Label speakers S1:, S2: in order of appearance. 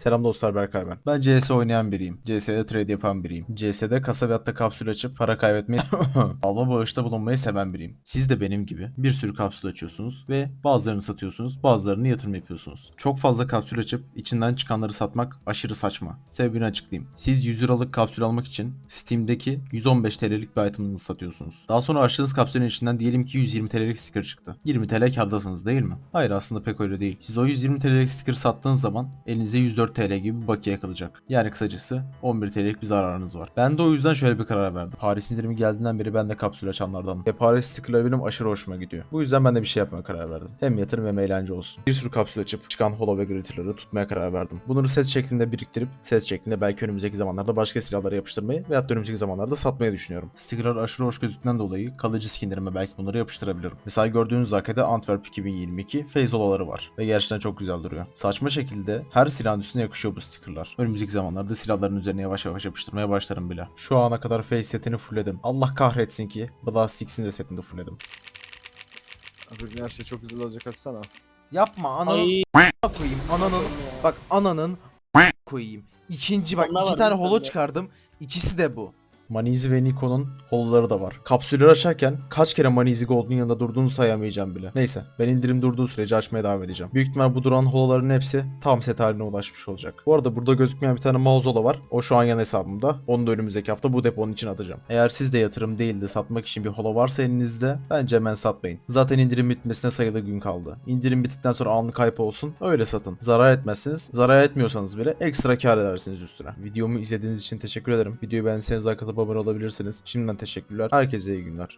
S1: Selam dostlar Berkay ben. Ben CS oynayan biriyim. CS'de trade yapan biriyim. CS'de kasa ve hatta kapsül açıp para kaybetmeyi alma bağışta bulunmayı seven biriyim. Siz de benim gibi bir sürü kapsül açıyorsunuz ve bazılarını satıyorsunuz, bazılarını yatırım yapıyorsunuz. Çok fazla kapsül açıp içinden çıkanları satmak aşırı saçma. Sebebini açıklayayım. Siz 100 liralık kapsül almak için Steam'deki 115 TL'lik bir item'ınızı satıyorsunuz. Daha sonra açtığınız kapsülün içinden diyelim ki 120 TL'lik sticker çıktı. 20 TL kardasınız değil mi? Hayır aslında pek öyle değil. Siz o 120 TL'lik sticker sattığınız zaman elinize 104 TL gibi bir bakiye kalacak. Yani kısacası 11 TL'lik bir zararınız var. Ben de o yüzden şöyle bir karar verdim. Paris indirimi geldiğinden beri ben de kapsül açanlardanım. Ve Paris stickerları benim aşırı hoşuma gidiyor. Bu yüzden ben de bir şey yapmaya karar verdim. Hem yatırım hem eğlence olsun. Bir sürü kapsül açıp çıkan holo ve glitterları tutmaya karar verdim. Bunları set şeklinde biriktirip set şeklinde belki önümüzdeki zamanlarda başka silahlara yapıştırmayı veyahut da önümüzdeki zamanlarda satmayı düşünüyorum. Stickerlar aşırı hoş gözüktüğünden dolayı kalıcı skinlerime belki bunları yapıştırabilirim. Mesela gördüğünüz arkada Antwerp 2022 phase holoları var ve gerçekten çok güzel duruyor. Saçma şekilde her silahın üstüne yakışıyor bu stickerlar. Önümüzdeki zamanlarda silahların üzerine yavaş yavaş yapıştırmaya başlarım bile. Şu ana kadar face setini fullledim. Allah kahretsin ki Blastix'in de setini de fullledim.
S2: Bugün her şey çok güzel olacak açsana.
S1: Yapma ananın
S3: Ay
S1: koyayım. Ananın bak ananın koyayım. İkinci bak
S3: Onlar
S1: iki
S3: var
S1: tane holo çıkardım. İkisi de bu. Manizi ve Nikon'un holoları da var. Kapsülleri açarken kaç kere Manizi Gold'un yanında durduğunu sayamayacağım bile. Neyse ben indirim durduğu sürece açmaya devam edeceğim. Büyük ihtimal bu duran holoların hepsi tam set haline ulaşmış olacak. Bu arada burada gözükmeyen bir tane mauzola var. O şu an yan hesabımda. Onu da önümüzdeki hafta bu deponun için atacağım. Eğer sizde yatırım değil de satmak için bir holo varsa elinizde bence hemen satmayın. Zaten indirim bitmesine sayılı gün kaldı. İndirim bittikten sonra anlık hype olsun öyle satın. Zarar etmezsiniz. Zarar etmiyorsanız bile ekstra kar edersiniz üstüne. Videomu izlediğiniz için teşekkür ederim. Videoyu beğendiyseniz like abone olabilirsiniz. Şimdiden teşekkürler. Herkese iyi günler.